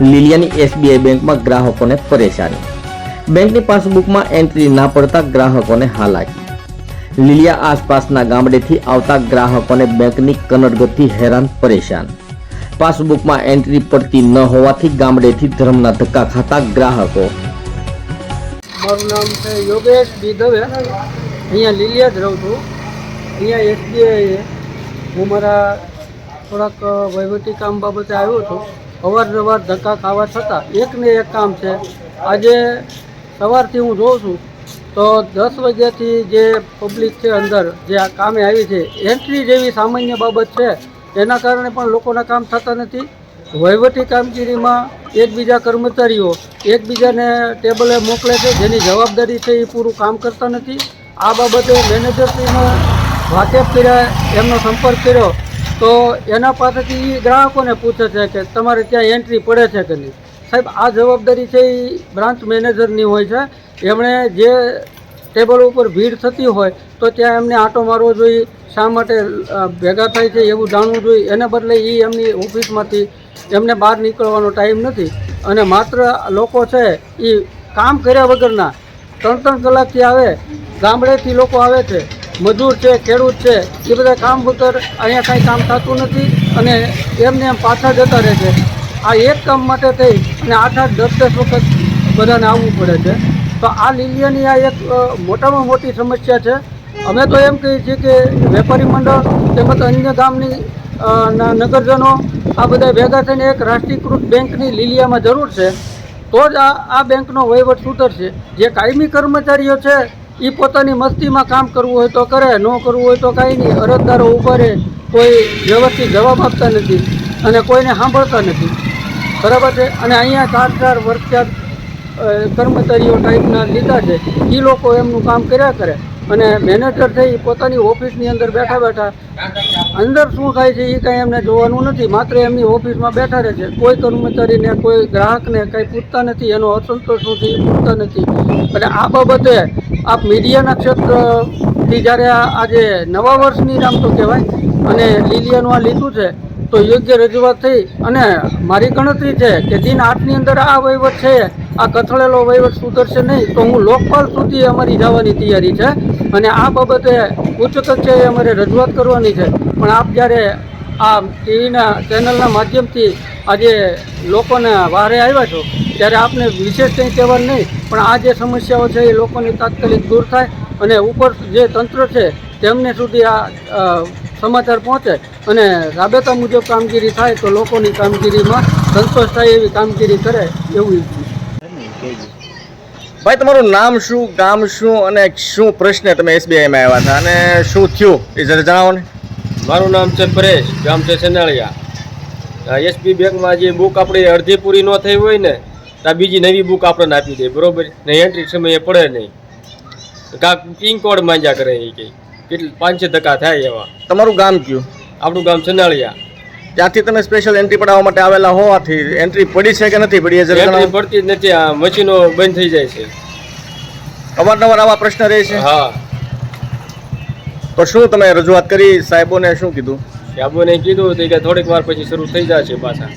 લીલિયાની SBI બેંકમાં ગ્રાહકોને પરેશાની. બેંકની પાસબુકમાં એન્ટ્રી ના પડતા ગ્રાહકોને હાલાકી. લીલિયા આસપાસના ગામડેથી આવતા ગ્રાહકોને બેંકની કનડગતથી હેરાન, પરેશાન. પાસબુકમાં એન્ટ્રી પડતી ન હોવાથી ગામડેથી ધર્મના ધક્કા ખાતા ગ્રાહકો. મારું નામ છે યોગેશ બી દવે. અહીંયા લીલિયા જ રહું છું. અહીંયા એસબીઆઈ હું મારા થોડાક વહીવટી કામ બાબતે આવ્યો છું. અવારનવાર ધક્કા ખાવા છતાં એકને એક કામ છે. આજે સવારથી હું જોઉં છું તો દસ વાગ્યાથી જે પબ્લિક છે અંદર, જે આ કામે આવી છે એન્ટ્રી જેવી સામાન્ય બાબત છે. એના કારણે પણ લોકોના કામ થતા નથી. વહીવટી કામગીરીમાં એકબીજા કર્મચારીઓ, એકબીજાને ટેબલે મોકલે છે, જેની જવાબદારી છે એ પૂરું કામ કરતા નથી. આ બાબતે મેનેજરશ્રીનો વાકેફ કર્યા, એમનો સંપર્ક કર્યો. તો એના પાસેથી એ ગ્રાહકોને પૂછે છે કે તમારે ત્યાં એન્ટ્રી પડે છે કે નહીં? સાહેબ, આ જવાબદારી છે એ બ્રાન્ચ મેનેજરની હોય છે. એમણે જે ટેબલ ઉપર ભીડ થતી હોય તો ત્યાં એમને આંટો મારવો જોઈએ. શા માટે ભેગા થાય છે એવું જાણવું જોઈએ? એને બદલે એ એમની ઓફિસમાંથી એમને બહાર નીકળવાનો ટાઈમ નથી. અને માત્ર લોકો છે એ કામ કર્યા વગરના ત્રણ ત્રણ કલાકથી આવે. ગામડેથી લોકો આવે છે. મજૂર છે, ખેડૂત છે, એ બધા કામ વગર અહીંયા કાંઈ કામ થતું નથી અને એમને એમ પાછા જતા રહે છે. આ એક કામ માટે થઈ અને આઠ આઠ દસ દસ વખત બધાને આવવું પડે છે. તો આ લીલિયાની આ એક મોટામાં મોટી સમસ્યા છે. અમે તો એમ કહીએ છીએ કે વેપારી મંડળ તેમજ અન્ય ગામની નગરજનો આ બધા ભેગા થઈને એક રાષ્ટ્રીયકૃત બેંકની લીલિયામાં જરૂર છે. તો જ આ આ બેંકનો વહીવટ સુધરશે. જે કાયમી કર્મચારીઓ છે એ પોતાની મસ્તીમાં કામ કરવું હોય તો કરે, ન કરવું હોય તો કાંઈ નહીં. અરજદારો ઊભા રહે, કોઈ વ્યવસ્થિત જવાબ આપતા નથી અને કોઈને સાંભળતા નથી. બરાબર છે? અને અહીંયા ચાર ચાર વર્ષ કર્મચારીઓ ટાઈપના લીધા છે. એ લોકો એમનું કામ કર્યા કરે. અને મેનેજર છે એ પોતાની ઓફિસની અંદર બેઠા બેઠા અંદર શું થાય છે એ કાંઈ એમને જોવાનું નથી. માત્ર એમની ઓફિસમાં બેઠા રહે છે. કોઈ કર્મચારીને, કોઈ ગ્રાહકને કંઈ પૂછતા નથી. એનો અસંતોષ શું છે એ પૂછતા નથી. અને આ બાબતે આપ મીડિયાના ક્ષેત્રથી જ્યારે આજે નવા વર્ષની આમ તો કહેવાય, અને લીલિયાનું આ લીધું છે, તો યોગ્ય રજૂઆત થઈ. અને મારી ગણતરી છે કે દિન આઠની અંદર આ વહીવટ છે, આ કથળેલો વહીવટ સુધરશે નહીં, તો હું લોકપાલ સુધી અમારી જવાની તૈયારી છે. અને આ બાબતે ઉચ્ચ કક્ષાએ અમારે રજૂઆત કરવાની છે. પણ આપ જ્યારે આ ટીવીના ચેનલના માધ્યમથી આજે લોકોને વારે આવ્યા છો, ત્યારે આપને વિશેષ કંઈ કહેવાનું નહીં, પણ આ જે સમસ્યાઓ છે એ લોકોની તાત્કાલિક દૂર થાય અને ઉપર જે તંત્ર છે તેમને સુધી આ સમાચાર પહોંચે અને રાબેતા મુજબ કામગીરી થાય તો લોકોની કામગીરીમાં સંતોષ થાય એવી કામગીરી કરે એવું ભાઈ, તમારું નામ શું, ગામ શું અને શું પ્રશ્ન તમે એસબીઆઈમાં આવ્યા હતા અને શું થયું એ જરા જણાવો ને. મારું નામ છે પરેશ ગામ છે સનાળિયા. એસપી બેંકમાં જે બુક આપણી અડધી પૂરી ન થઈ હોય ને તો આ બીજી નવી બુક આપણને આપી દે બરોબર? ને એન્ટ્રી સમયે પડે નહીં. કાંક પિન કોડ માંગ્યા કરે એ કંઈ કેટલી પાંચ છ ટકા થાય એવા. તમારું ગામ કયું? આપણું ગામ સનાળિયા. ત્યાંથી તમે સ્પેશિયલ એન્ટ્રી પડાવવા માટે આવેલા હોવાથી એન્ટ્રી પડી છે કે નથી પડી એન્ટ્રી પડતી જ નથી આ મશીનો બંધ થઈ જાય છે. અવારનવાર આવા પ્રશ્ન રહે છે? હા. તો શું તમે રજૂઆત કરી? સાહેબોને શું કીધું? સાહેબોને કીધું હતું કે થોડીક વાર પછી શરૂ થઈ જશે પાછા.